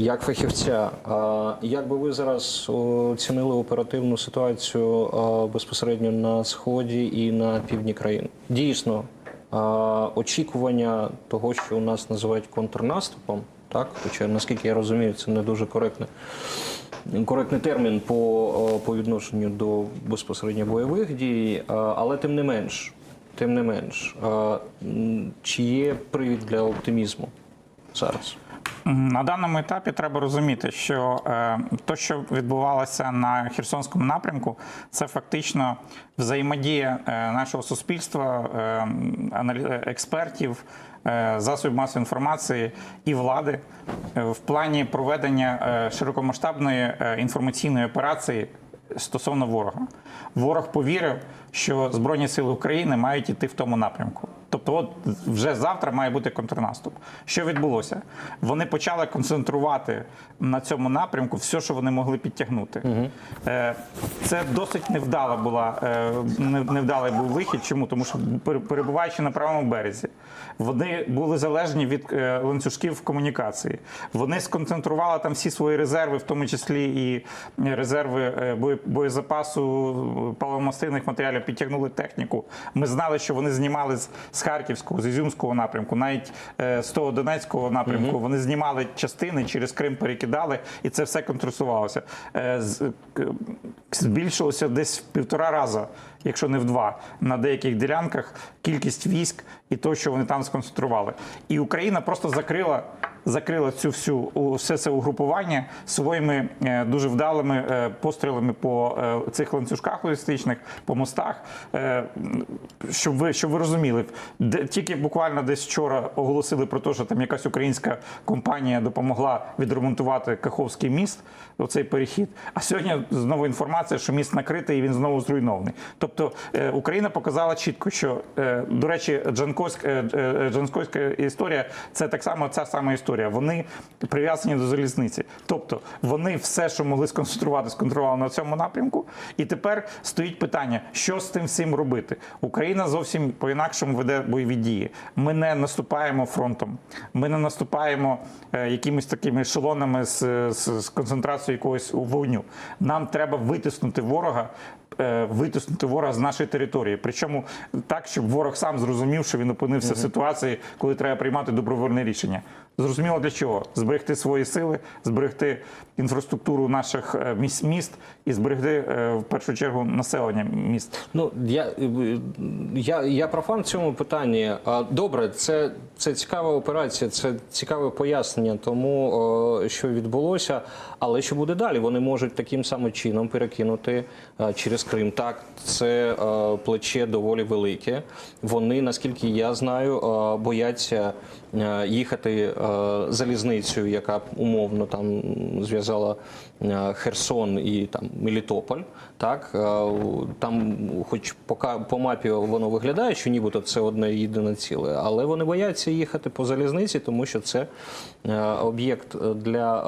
Як фахівця, як би ви зараз оцінили оперативну ситуацію безпосередньо на сході і на півдні країн? Дійсно, очікування того, що у нас називають контрнаступом, так хоча наскільки я розумію, це не дуже коректне. Коректний термін по, по відношенню до безпосередньо бойових дій, але тим не менш, тим не менш, чи є привід для оптимізму зараз? На даному етапі треба розуміти, що е, то, що відбувалося на Херсонському напрямку, це фактично взаємодія е, нашого суспільства, е, експертів, засобів масової інформації і влади в плані проведення широкомасштабної інформаційної операції стосовно ворога. Ворог повірив, що Збройні Сили України мають іти в тому напрямку. Тобто, от вже завтра має бути контрнаступ. Що відбулося? Вони почали концентрувати на цьому напрямку все, що вони могли підтягнути. Е, Це досить невдала була е, невдалий був вихід. Чому? Тому що перебуваючи на правому березі, вони були залежні від е, ланцюжків комунікації. Вони сконцентрували там всі свої резерви, в тому числі і резерви боєзапасу паливомастильних матеріалів, підтягнули техніку. Ми знали, що вони знімали з, з Харківського, з Ізюмського напрямку, навіть е, з того Донецького напрямку. Вони знімали частини через Крим, перекидали, і це все контрасувалося. Е, Збільшилося десь в півтора рази, якщо не в два, на деяких ділянках кількість військ і то, що вони там сконцентрували. І Україна просто закрила. Закрила цю всю все це угрупування своїми е, дуже вдалими е, пострілами по е, цих ланцюжках логістичних, по мостах. Щоб ви щоб ви розуміли, де тільки буквально десь вчора оголосили про те, що там якась українська компанія допомогла відремонтувати Каховський міст, оцей перехід. А сьогодні знову інформація, що міст накритий і він знову зруйнований. Тобто Україна показала чітко, що до речі, е, е, історія це так само ця сама історія. Вони прив'язані до залізниці. Тобто вони все, що могли сконцентрувати, сконцентрували на цьому напрямку. І тепер стоїть питання, що з тим всім робити. Україна зовсім по-інакшому веде бойові дії. Ми не наступаємо фронтом, ми не наступаємо е, якимись такими ешелонами з, з, з концентрацією якогось вогню. Нам треба витиснути ворога. е, Витиснути ворога з нашої території, причому так, щоб ворог сам зрозумів, що він опинився в ситуації, коли треба приймати добровольне рішення. Зрозуміло для чого? Зберегти свої сили, зберегти інфраструктуру наших е, міст, міст і зберегти е, в першу чергу населення міст. Ну я, я, я профан в цьому питанні. Добре, це, це цікава операція, це цікаве пояснення тому, що відбулося. Але що буде далі? Вони можуть таким самим чином перекинути е, через Крим. Так, це е, плече доволі велике. Вони, наскільки я знаю, е, бояться е, їхати е, залізницею, яка умовно там зв'язала е, Херсон і там Мелітополь. Так е, там, хоч по, мапі воно виглядає, що нібито це одне єдине ціле, але вони бояться їхати по залізниці, тому що це е, об'єкт для.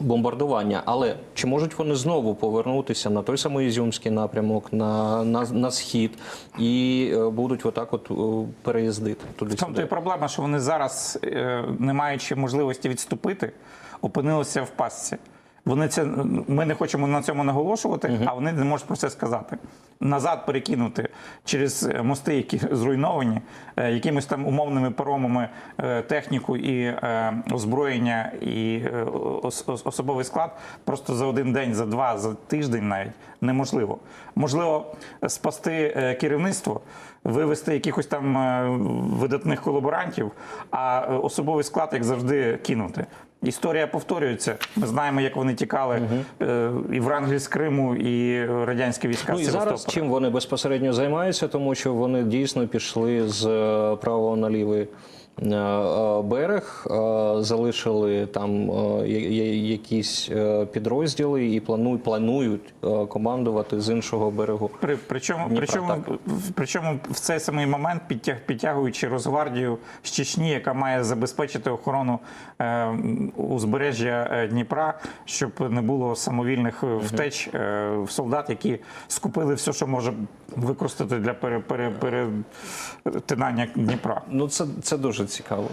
Бомбардування, але чи можуть вони знову повернутися на той самий Ізюмський напрямок, на, на, на схід і е, будуть отак от е, переїздити туди В то і проблема, що вони зараз, е, не маючи можливості відступити, опинилися в пастці. Вони це ми не хочемо на цьому наголошувати, а вони не можуть про це сказати. Назад перекинути через е, мости, які зруйновані, е, якимись там умовними паромами е, техніку і озброєння і ос- ос- особовий склад просто за один день, за два, за тиждень навіть неможливо. Можливо, спасти керівництво, вивести якихось там видатних колаборантів, а особовий склад, як завжди, кинути. Історія повторюється. Ми знаємо, як вони тікали угу. і в Врангель з Криму, і радянські війська Ну з і зараз чим вони безпосередньо займаються, тому що вони дійсно пішли з е, правого на лівий берег, е, залишили там е, я- я- якісь е, підрозділи і планують, планують е, командувати з іншого берегу. При, причому, причому, причому в цей самий момент підтяг, підтягуючи Росгвардію з Чечні, яка має забезпечити охорону е, узбережжя е, Дніпра, щоб не було самовільних е, втеч е, в солдат, які скупили все, що може використати для пере, пере, Дніпра. Ну це, це дуже de Chicago.